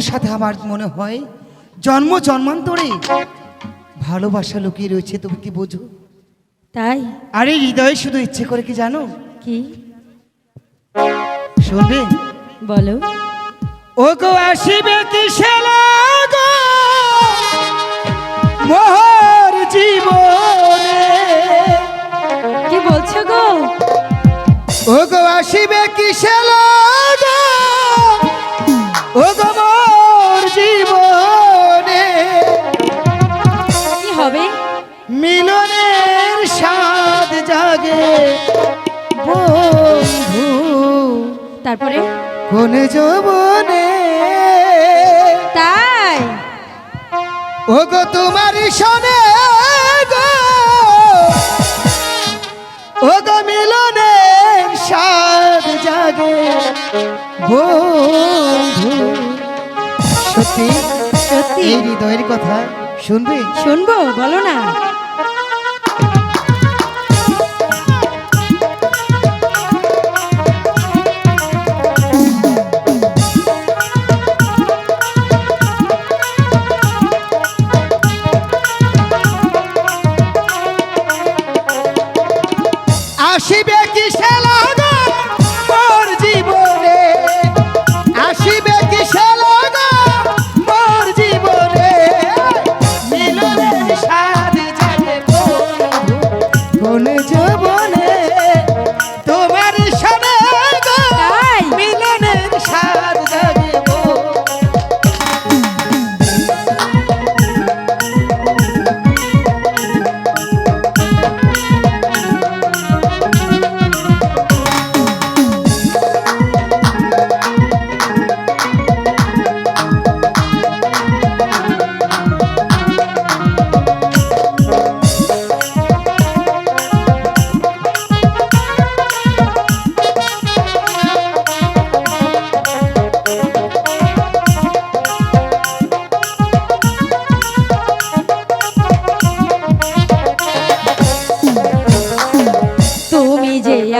তোমার সাথে আমার মনে হয়? জন্ম জন্মান্তরে ভালোবাসা লুকিয়ে রয়েছে তুমি কি বোঝো? তাই? আরে হৃদয়ে শুধু ইচ্ছে করে কি জানো? কি? শুনবে? বলো। ও গো আসিবে কি মোহর জীবনে। কি বলছো গো? ও গো আসিবে কি বন্ধু তারপরে? কোন যৌবনে? তাই? ও গো তোমার শোনে গো। ও গো মিলনের স্বাদ জাগে। বন্ধু সত্যি সত্যি? হৃদয়ের কথা শুনবে? শুনব বলো না।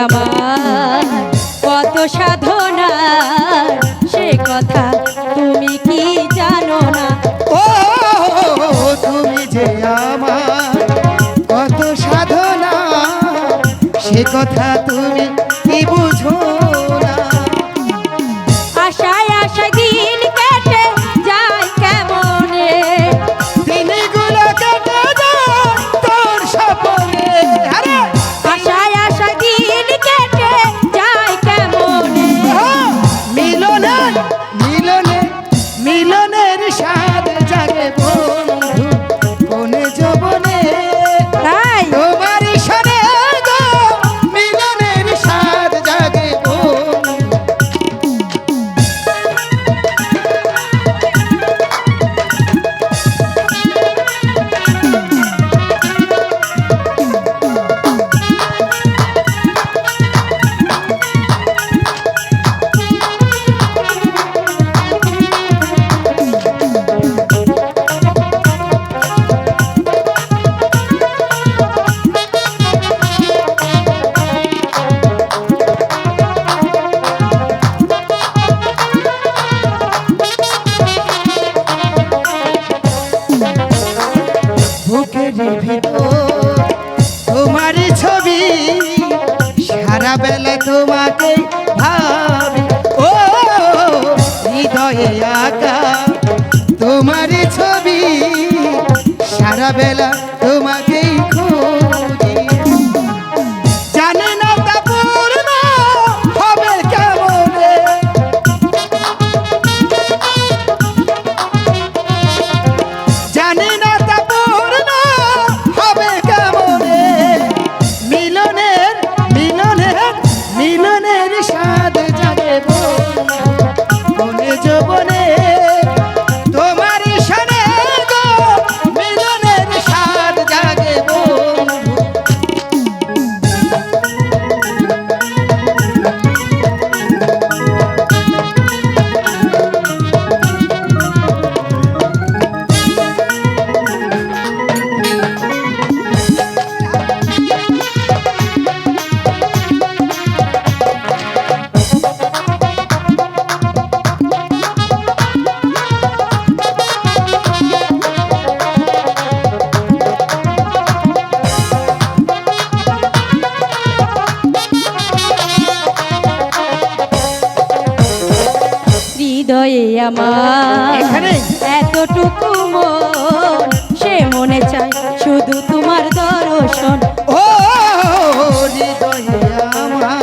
আমার কত সাধনা, সে কথা তুমি কি জানো না? ও, তুমি যে আমার কত সাধনা, সে কথা বেলা তোমাকে ভাবি। ও হৃদয়ে আঁকা তোমার ছবি। সারা বেলা তোমাকেই হৃদয়ে আমার। এতটুকু মন সে মনে চায় শুধু তোমার দর্শন। ও হৃদয়ে আমার।